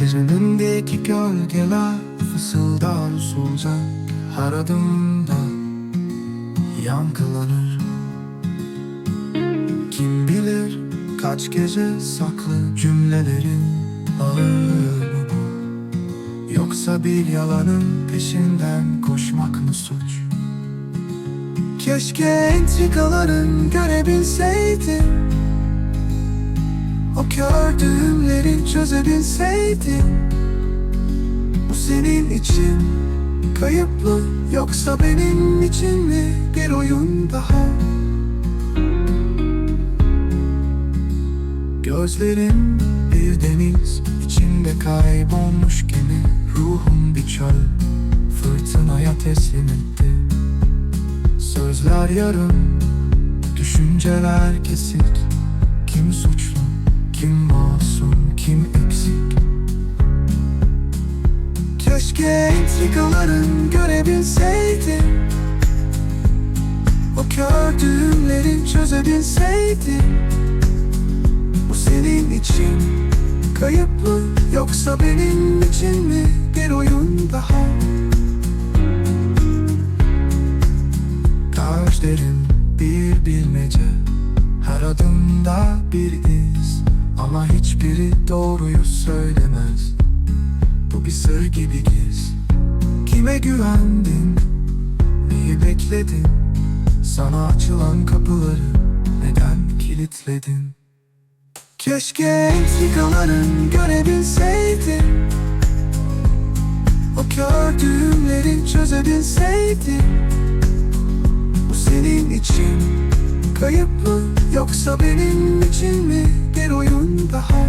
Gözlerindeki gölgeler fısıldar usulca Her adımda yankılanır. Kim bilir kaç gece saklı cümlelerin ağır mı bu? Yoksa bir yalanın peşinden koşmak mı suç? Keşke entrikaların görebilseydim. O kördüğü düğümleri çözebilseydim Bu senin için kayıplı. Yoksa benim için mi bir oyun daha? Gözlerim bir deniz içinde kaybolmuş gemi Ruhum bir çöl fırtınaya teslim etti. Sözler yarım, düşünceler kesik Kim suçlu, Keşke entrikaların görebilseydim. O kör düğümleri çözebilseydim. Bu senin için kayıplı Yoksa benim için mi bir oyun daha? Gözlerim bir bilmece Her adımda bir iz. Ama hiçbiri doğruyu söylemez Bu bir sır gibi giz Kime güvendin? Neyi bekledin? Sana açılan kapıları neden kilitledin? Keşke entrikaların görebilseydim O kör düğümleri çözebilseydim Bu senin için kayıp mı Yoksa benim için mi bir oyun daha